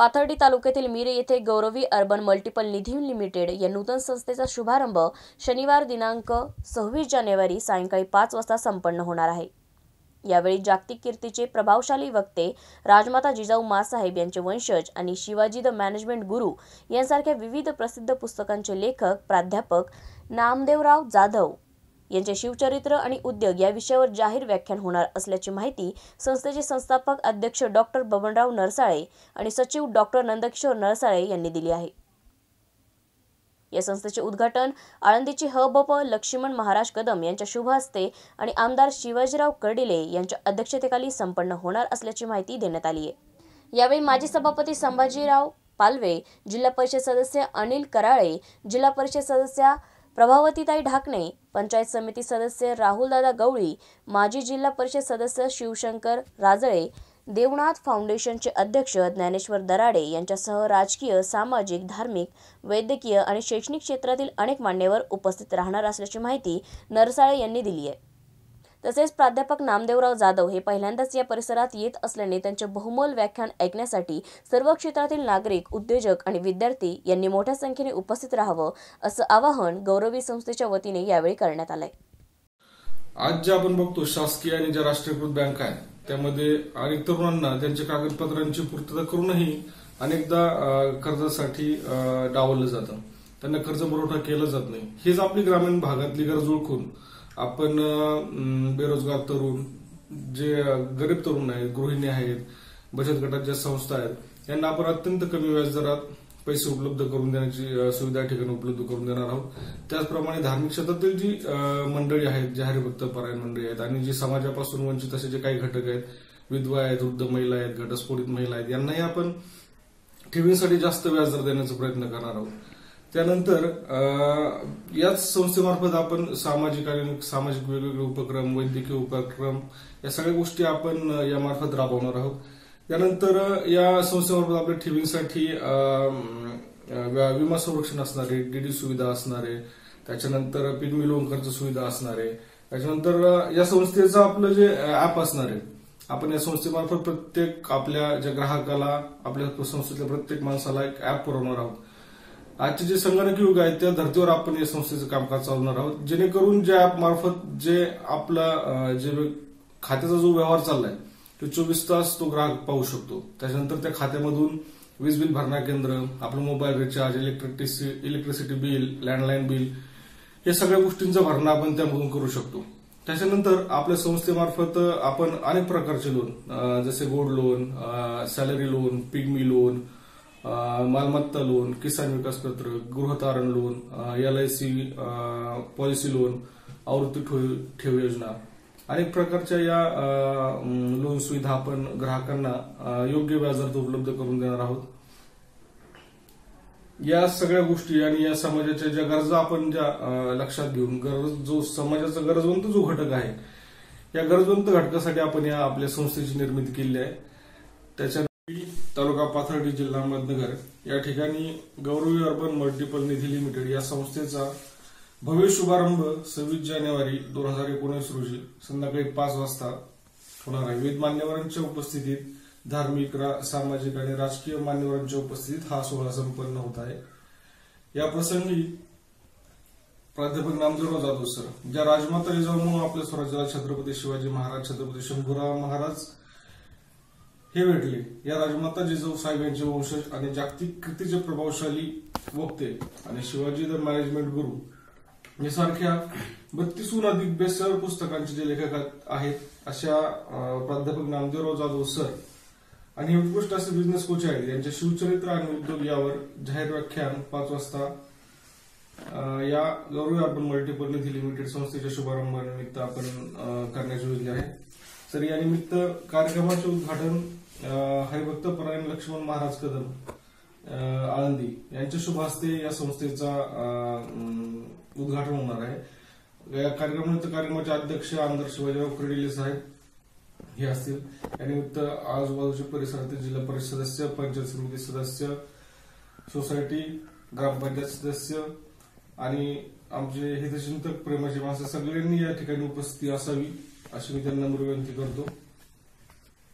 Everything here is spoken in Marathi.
पाथर्डी तालुक्यातील मिरे येथे Gauravi urban multiple Nidhi limited या नूतन संस्थेचा शुभारंभ शनिवार दिनांक सव्वीस जानेवारी सायंकाळी पाच वाजता संपन्न होणार आहे. यावेळी जागतिक कीर्तीचे प्रभावशाली वक्ते राजमाता जिजाऊ मासाहेब यांचे वंशज आणि शिवाजी द मॅनेजमेंट गुरु यांसारख्या विविध प्रसिद्ध पुस्तकांचे लेखक प्राध्यापक नामदेवराव जाधव यांचे शिवचरित्र आणि उद्योग या विषयावर जाहीर व्याख्यान होणार असल्याची माहिती संस्थेचे संस्थापक अध्यक्ष डॉक्टर बबनराव नरसाळे आणि सचिव डॉक्टर नंदकिशोर नरसाळे यांनी दिली आहे. या संस्थेचे उद्घाटन आळंदीचे हबप लक्ष्मण महाराज कदम यांच्या शुभ हस्ते आणि आमदार शिवाजीराव कर्डिले यांच्या अध्यक्षतेखाली संपन्न होणार असल्याची माहिती देण्यात आली आहे. यावेळी माजी सभापती संभाजीराव पालवे जिल्हा परिषद सदस्य अनिल कराळे जिल्हा परिषद सदस्या प्रभावतीताई ढाकणे पंचायत समिती सदस्य राहुलदादा गवळी माजी जिल्हा परिषद सदस्य शिवशंकर राजळे देवनाथ फाउंडेशनचे अध्यक्ष ज्ञानेश्वर दराडे यांच्यासह राजकीय सामाजिक धार्मिक वैद्यकीय आणि शैक्षणिक क्षेत्रातील अनेक मान्यवर उपस्थित राहणार असल्याची माहिती नरसाळे यांनी दिली आहे. तसेच प्राध्यापक नामदेवराव जाधव हे पहिल्यांदाच या परिसरात येत असल्याने त्यांचे बहुमोल व्याख्यान ऐकण्यासाठी सर्व क्षेत्रातील नागरिक उद्योजक आणि विद्यार्थी यांनी मोठ्या संख्येने उपस्थित राहावं असं आवाहन गौरवी संस्थेच्या वतीने यावेळी करण्यात आलंय. आज जे आपण बघतो शासकीय आणि ज्या राष्ट्रीयकृत बँक आहेत त्यामध्ये अनेक तरुणांना त्यांच्या कागदपत्रांची पूर्तता करूनही अनेकदा कर्जासाठी डावललं जातं. त्यांना कर्ज पुरवठा केला जात नाही. हेच आपली ग्रामीण भागातली गरज ओळखून आपण बेरोजगार तरुण जे गरीब तरुण आहेत गृहिणी आहेत बचत गटाच्या संस्था आहेत यांना आपण अत्यंत कमी व्याजदरात पैसे उपलब्ध करून देण्याची सुविधा ठिकाणी उपलब्ध करून देणार आहोत. त्याचप्रमाणे धार्मिक क्षेत्रातील जी मंडळी आहेत जे हरिभक्त परायण मंडळी आहेत आणि जी समाजापासून वंचित असे जे काही घटक आहेत विधवा आहेत वृद्ध महिला आहेत घटस्फोटित महिला आहेत यांनाही आपण ठेवींसाठी जास्त व्याजदर देण्याचा प्रयत्न करणार आहोत. त्यानंतर याच संस्थेमार्फत आपण सामाजिक आणि सामाजिक वेगवेगळे उपक्रम वैद्यकीय उपक्रम या सगळ्या गोष्टी आपण यामार्फत राबवणार आहोत. त्यानंतर या संस्थेमार्फत आपल्या ठेवींसाठी विमा संरक्षण असणारे डीडी सुविधा असणारे त्याच्यानंतर पिगमी लोन कर्ज सुविधा असणारे त्याच्यानंतर या संस्थेचं आपलं जे ऍप असणार आहे आपण या संस्थेमार्फत प्रत्येक आपल्या ज्या ग्राहकाला आपल्या संस्थेतल्या प्रत्येक माणसाला एक ऍप पुरवणार आहोत. आजचे जे संगणक युग आहे त्या धर्तीवर आपण या संस्थेचं कामकाज चालवणार आहोत. जेणेकरून ज्या ऍप मार्फत जे आपला जे खात्याचा जो व्यवहार चाललाय तो चोवीस तास तो ग्राहक पाहू शकतो. त्याच्यानंतर त्या खात्यामधून वीज बिल भरणा केंद्र आपलं mobile recharge electricity electricity bill landline bill या सगळ्या गोष्टींचा भरणा आपण त्यामधून करू शकतो. त्याच्यानंतर आपल्या संस्थेमार्फत आपण अनेक प्रकारचे लोन जसे gold loan salary loan pigmy loan मालमत्ता loan Kisan Vikas Patra गृहतारण loan L I C policy loan आवृत्ती ठेव ठेव योजना. अनेक प्रकारच्या या लोन सुविधा आपण ग्राहकांना योग्य व्याजात उपलब्ध करून देणार आहोत. या सगळ्या गोष्टी आणि या समाजाच्या ज्या गरजा आपण ज्या लक्षात घेऊन गरज जो समाजाचा गरजवंत जो घटक आहे या गरजवंत घटकासाठी आपण या आपल्या संस्थेची निर्मिती केली आहे. त्याच्या तालुका पाथर्डी जिल्हा अहमदनगर. या ठिकाणी Gauravi urban multiple Nidhi limited या संस्थेचा भव्य शुभारंभ सव्वीस जानेवारी दोन हजार एकोणीस रोजी संध्याकाळी पाच वाजता होणार आहे. विविध मान्यवरांच्या उपस्थितीत धार्मिक रा- सामाजिक आणि राजकीय मान्यवरांच्या उपस्थितीत हा सोहळा संपन्न होत आहे. या प्रसंगी प्राध्यापक नामदेवराव जाधव सर ज्या राजमाता म्हणून आपल्या स्वराज्याला छत्रपती शिवाजी महाराज छत्रपती शंभूराव महाराज हे भेटले. या राजमाता जिजाऊ साहेब यांचे वंशज आणि जागतिक कीर्तीचे प्रभावशाली वक्ते आणि शिवाजी द मॅनेजमेंट गुरु यासारख्या बत्तीसहून अधिक बेस्टसेलर पुस्तकांचे जे लेखक आहेत अशा प्राध्यापक नामदेवराव जाधव सर आणि उत्कृष्ट असे बिझनेस कोच आहेत यांचे शिवचरित्र आणि उद्योग यावर जाहीर व्याख्यान पाच वाजता या Gaurav urban multiple Nidhi limited संस्थेच्या शुभारंभानिमित्त आपण करण्याची योजना आहे. तर यानिमित्त कार्यक्रमाचे उद्घाटन हरिभक्त परायण लक्ष्मण महाराज कदम आळंदी यांच्या शुभ हस्ते या संस्थेचा उद्घाटन होणार आहे. या कार्यक्रमानिमित्त कार्यक्रमाचे अध्यक्ष आमदार शिवाजीराव कर्डिले साहेब हे असतील. यानिमित्त आजूबाजूच्या परिसरातील जिल्हा परिषद सदस्य पंचायत समिती सदस्य सोसायटी ग्रामपंचायत सदस्य आणि आमचे हितचिंतक प्रेमाची माणसं सगळ्यांनी या ठिकाणी उपस्थिती असावी अशी मी त्यांना विनंती करतो.